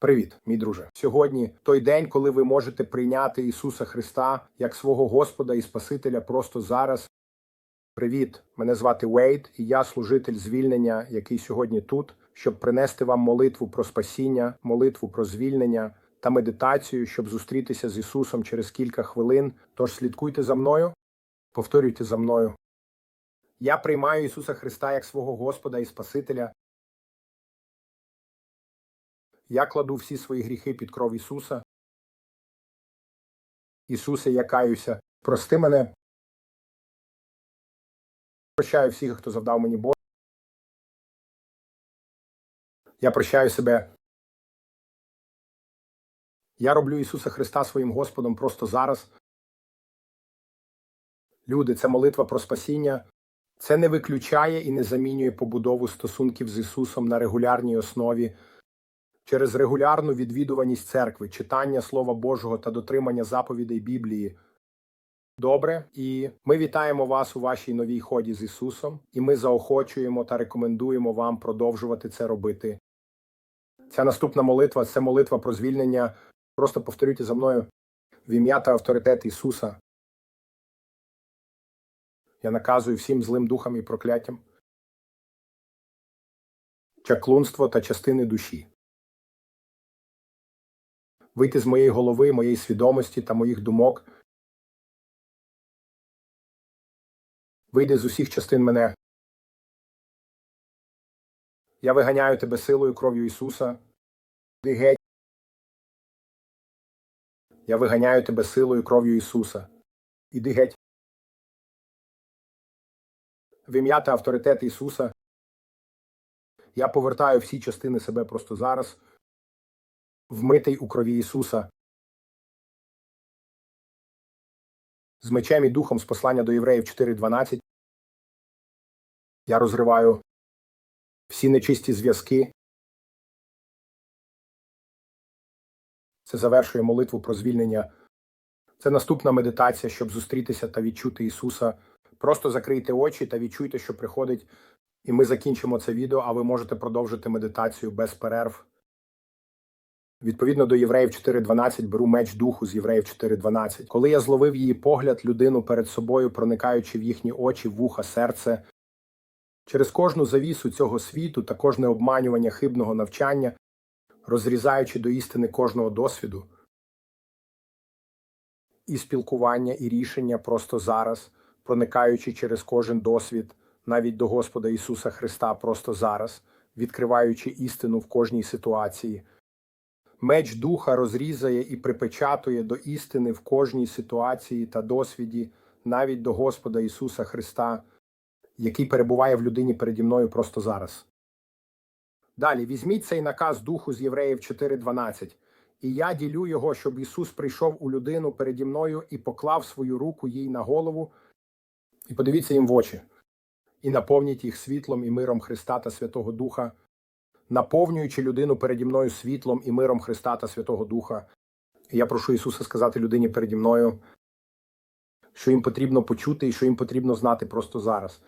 Привіт, мій друже. Сьогодні той день, коли ви можете прийняти Ісуса Христа як свого Господа і Спасителя просто зараз. Привіт, мене звати Вейд, і я служитель звільнення, який сьогодні тут, щоб принести вам молитву про спасіння, молитву про звільнення та медитацію, щоб зустрітися з Ісусом через кілька хвилин. Тож слідкуйте за мною, повторюйте за мною. Я приймаю Ісуса Христа як свого Господа і Спасителя. Я кладу всі свої гріхи під кров Ісуса. Ісусе, я каюся, прости мене. Прощаю всіх, хто завдав мені боль. Я прощаю себе. Я роблю Ісуса Христа своїм Господом просто зараз. Люди, це молитва про спасіння. Це не виключає і не замінює побудову стосунків з Ісусом на регулярній основі через регулярну відвідуваність церкви, читання Слова Божого та дотримання заповідей Біблії. Добре, і ми вітаємо вас у вашій новій ході з Ісусом, і ми заохочуємо та рекомендуємо вам продовжувати це робити. Ця наступна молитва це молитва про звільнення. Просто повторюйте за мною в ім'я та авторитет Ісуса. Я наказую всім злим духам і прокляттям, чаклунство та частини душі вийти з моєї голови, моєї свідомості та моїх думок. Вийди з усіх частин мене. Я виганяю тебе силою кров'ю Ісуса. Іди геть. Я виганяю тебе силою кров'ю Ісуса. Іди геть. В ім'я та авторитет Ісуса. Я повертаю всі частини себе просто зараз вмитий у крові Ісуса. З мечем і духом з послання до євреїв 4.12 я розриваю всі нечисті зв'язки. Це завершує молитву про звільнення. Це наступна медитація, щоб зустрітися та відчути Ісуса. Просто закрийте очі та відчуйте, що приходить, і ми закінчимо це відео, а ви можете продовжити медитацію без перерв. Відповідно до Євреїв 4.12 беру меч духу з Євреїв 4.12. Коли я зловив її погляд, людину перед собою, проникаючи в їхні очі, вуха, серце, через кожну завісу цього світу та кожне обманювання хибного навчання, розрізаючи до істини кожного досвіду, і спілкування, і рішення просто зараз, проникаючи через кожен досвід, навіть до Господа Ісуса Христа просто зараз, відкриваючи істину в кожній ситуації. Меч духа розрізає і припечатує до істини в кожній ситуації та досвіді, навіть до Господа Ісуса Христа, який перебуває в людині переді мною просто зараз. Далі візьміть цей наказ духу з Євреїв 4.12. І я ділю його, щоб Ісус прийшов у людину переді мною і поклав свою руку їй на голову, і подивіться їм в очі, і наповніть їх світлом і миром Христа та Святого Духа наповнюючи людину переді мною світлом і миром Христа та Святого Духа. Я прошу Ісуса сказати людині переді мною, що їм потрібно почути і що їм потрібно знати просто зараз.